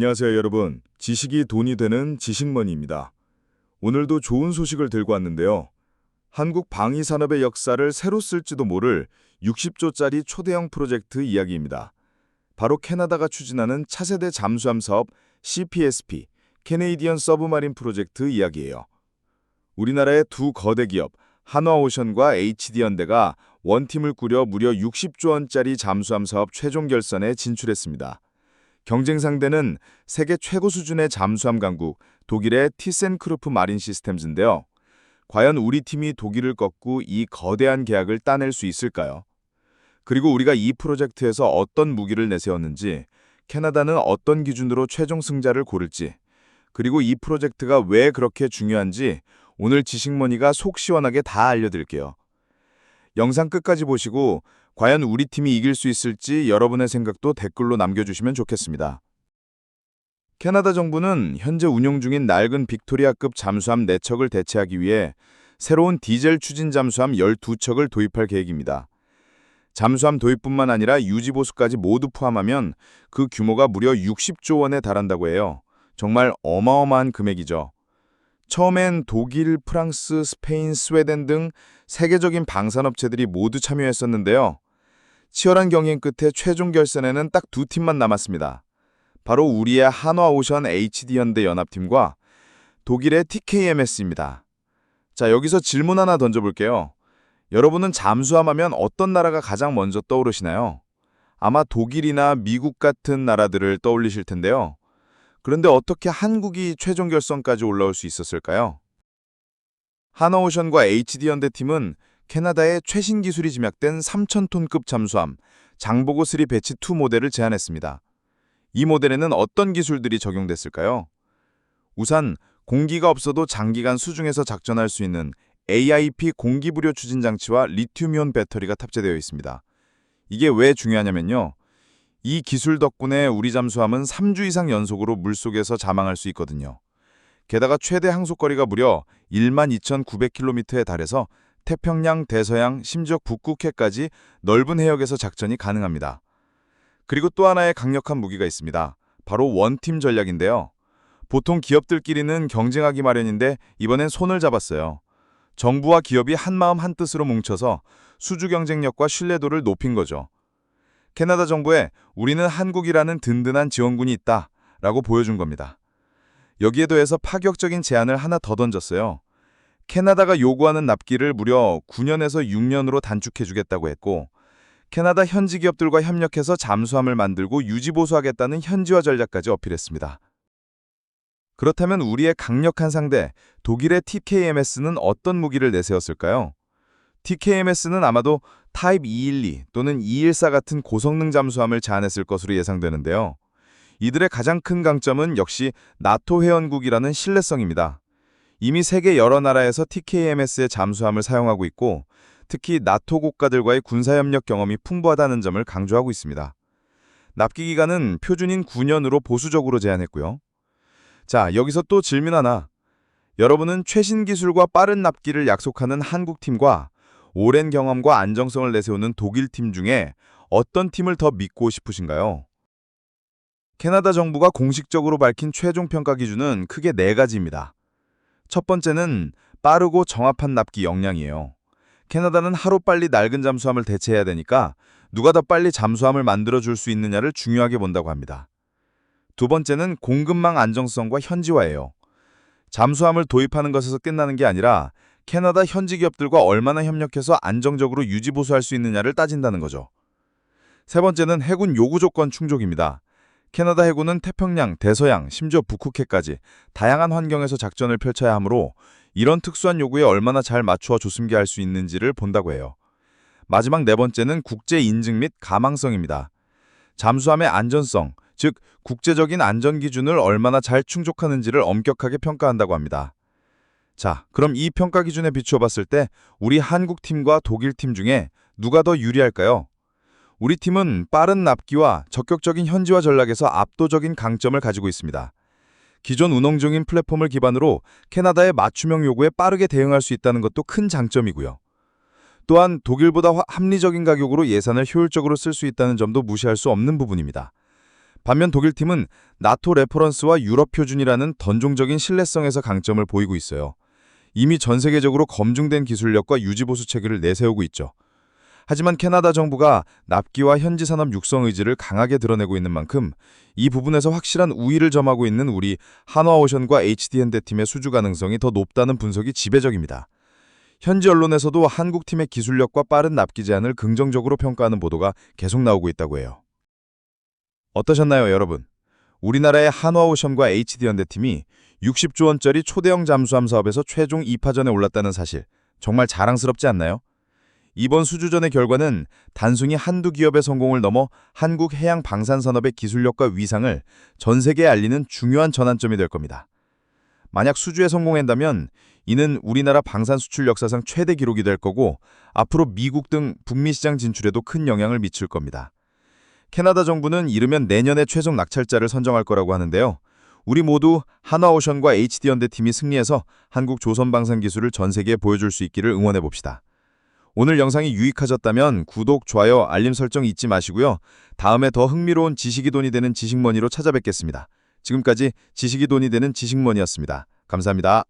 안녕하세요, 여러분. 지식이 돈이 되는 지식머니입니다. 오늘도 좋은 소식을 들고 왔는데요. 한국 방위 산업의 역사를 새로 쓸지도 모를 60조짜리 초대형 프로젝트 이야기입니다. 바로 캐나다가 추진하는 차세대 잠수함 사업 CPSP, 캐네이디언 서브마린 프로젝트 이야기예요. 우리나라의 두 거대 기업 한화오션과 HD현대가 원팀을 꾸려 무려 60조 원짜리 잠수함 사업 최종 결선에 진출했습니다. 경쟁 상대는 세계 최고 수준의 잠수함 강국 독일의 티센크루프 마린 시스템즈인데요. 과연 우리 팀이 독일을 꺾고 이 거대한 계약을 따낼 수 있을까요? 그리고 우리가 이 프로젝트에서 어떤 무기를 내세웠는지, 캐나다는 어떤 기준으로 최종 승자를 고를지, 그리고 이 프로젝트가 왜 그렇게 중요한지 오늘 지식머니가 속 시원하게 다 알려드릴게요. 영상 끝까지 보시고 과연 우리 팀이 이길 수 있을지 여러분의 생각도 댓글로 남겨주시면 좋겠습니다. 캐나다 정부는 현재 운용 중인 낡은 빅토리아급 잠수함 4척을 대체하기 위해 새로운 디젤 추진 잠수함 12척을 도입할 계획입니다. 잠수함 도입뿐만 아니라 유지보수까지 모두 포함하면 그 규모가 무려 60조 원에 달한다고 해요. 정말 어마어마한 금액이죠. 처음엔 독일, 프랑스, 스페인, 스웨덴 등 세계적인 방산업체들이 모두 참여했었는데요. 치열한 경쟁 끝에 최종 결선에는 딱 두 팀만 남았습니다. 바로 우리의 한화오션 HD현대 연합팀과 독일의 TKMS입니다. 자, 여기서 질문 하나 던져볼게요. 여러분은 잠수함 하면 어떤 나라가 가장 먼저 떠오르시나요? 아마 독일이나 미국 같은 나라들을 떠올리실 텐데요. 그런데 어떻게 한국이 최종 결선까지 올라올 수 있었을까요? 하나오션과 HD현대팀은 캐나다의 최신 기술이 집약된 3,000톤급 잠수함 장보고 3 배치 2 모델을 제안했습니다. 이 모델에는 어떤 기술들이 적용됐을까요? 우선 공기가 없어도 장기간 수중에서 작전할 수 있는 AIP 공기부료 추진 장치와 리튬이온 배터리가 탑재되어 있습니다. 이게 왜 중요하냐면요. 이 기술 덕분에 우리 잠수함은 3주 이상 연속으로 물속에서 자망할 수 있거든요. 게다가 최대 항속거리가 무려 12,900km에 달해서 태평양, 대서양, 심지어 북극해까지 넓은 해역에서 작전이 가능합니다. 그리고 또 하나의 강력한 무기가 있습니다. 바로 원팀 전략인데요. 보통 기업들끼리는 경쟁하기 마련인데 이번엔 손을 잡았어요. 정부와 기업이 한마음 한뜻으로 뭉쳐서 수주 경쟁력과 신뢰도를 높인 거죠. 캐나다 정부에 우리는 한국이라는 든든한 지원군이 있다 라고 보여준 겁니다. 여기에 더해서 파격적인 제안을 하나 더 던졌어요. 캐나다가 요구하는 납기를 무려 9년에서 6년으로 단축해주겠다고 했고 캐나다 현지 기업들과 협력해서 잠수함을 만들고 유지보수하겠다는 현지화 전략까지 어필했습니다. 그렇다면 우리의 강력한 상대 독일의 TKMS는 어떤 무기를 내세웠을까요? TKMS는 아마도 타입 212 또는 214 같은 고성능 잠수함을 제안했을 것으로 예상되는데요. 이들의 가장 큰 강점은 역시 나토 회원국이라는 신뢰성입니다. 이미 세계 여러 나라에서 TKMS의 잠수함을 사용하고 있고 특히 나토 국가들과의 군사협력 경험이 풍부하다는 점을 강조하고 있습니다. 납기 기간은 표준인 9년으로 보수적으로 제한했고요. 자, 여기서 또 질문 하나. 여러분은 최신 기술과 빠른 납기를 약속하는 한국팀과 오랜 경험과 안정성을 내세우는 독일팀 중에 어떤 팀을 더 믿고 싶으신가요? 캐나다 정부가 공식적으로 밝힌 최종 평가 기준은 크게 네 가지입니다. 첫 번째는 빠르고 정합한 납기 역량이에요. 캐나다는 하루빨리 낡은 잠수함을 대체해야 되니까 누가 더 빨리 잠수함을 만들어줄 수 있느냐를 중요하게 본다고 합니다. 두 번째는 공급망 안정성과 현지화예요. 잠수함을 도입하는 것에서 끝나는 게 아니라 캐나다 현지 기업들과 얼마나 협력해서 안정적으로 유지보수할 수 있느냐를 따진다는 거죠. 세 번째는 해군 요구 조건 충족입니다. 캐나다 해군은 태평양, 대서양, 심지어 북극해까지 다양한 환경에서 작전을 펼쳐야 하므로 이런 특수한 요구에 얼마나 잘 맞추어 조심기 할 수 있는지를 본다고 해요. 마지막 네 번째는 국제 인증 및 가망성입니다. 잠수함의 안전성, 즉 국제적인 안전 기준을 얼마나 잘 충족하는지를 엄격하게 평가한다고 합니다. 자, 그럼 이 평가 기준에 비추어 봤을 때 우리 한국 팀과 독일 팀 중에 누가 더 유리할까요? 우리 팀은 빠른 납기와 적극적인 현지화 전략에서 압도적인 강점을 가지고 있습니다. 기존 운영 중인 플랫폼을 기반으로 캐나다의 맞춤형 요구에 빠르게 대응할 수 있다는 것도 큰 장점이고요. 또한 독일보다 합리적인 가격으로 예산을 효율적으로 쓸 수 있다는 점도 무시할 수 없는 부분입니다. 반면 독일팀은 나토 레퍼런스와 유럽 표준이라는 던종적인 신뢰성에서 강점을 보이고 있어요. 이미 전 세계적으로 검증된 기술력과 유지보수 체계를 내세우고 있죠. 하지만 캐나다 정부가 납기와 현지 산업 육성 의지를 강하게 드러내고 있는 만큼 이 부분에서 확실한 우위를 점하고 있는 우리 한화오션과 HD현대팀의 수주 가능성이 더 높다는 분석이 지배적입니다. 현지 언론에서도 한국팀의 기술력과 빠른 납기 제한을 긍정적으로 평가하는 보도가 계속 나오고 있다고 해요. 어떠셨나요, 여러분? 우리나라의 한화오션과 HD현대팀이 60조 원짜리 초대형 잠수함 사업에서 최종 2파전에 올랐다는 사실 정말 자랑스럽지 않나요? 이번 수주전의 결과는 단순히 한두 기업의 성공을 넘어 한국 해양 방산 산업의 기술력과 위상을 전 세계에 알리는 중요한 전환점이 될 겁니다. 만약 수주에 성공한다면 이는 우리나라 방산 수출 역사상 최대 기록이 될 거고 앞으로 미국 등 북미 시장 진출에도 큰 영향을 미칠 겁니다. 캐나다 정부는 이르면 내년에 최종 낙찰자를 선정할 거라고 하는데요. 우리 모두 한화오션과 HD현대팀이 승리해서 한국 조선방산 기술을 전 세계에 보여줄 수 있기를 응원해 봅시다. 오늘 영상이 유익하셨다면 구독, 좋아요, 알림 설정 잊지 마시고요. 다음에 더 흥미로운 지식이 돈이 되는 지식머니로 찾아뵙겠습니다. 지금까지 지식이 돈이 되는 지식머니였습니다. 감사합니다.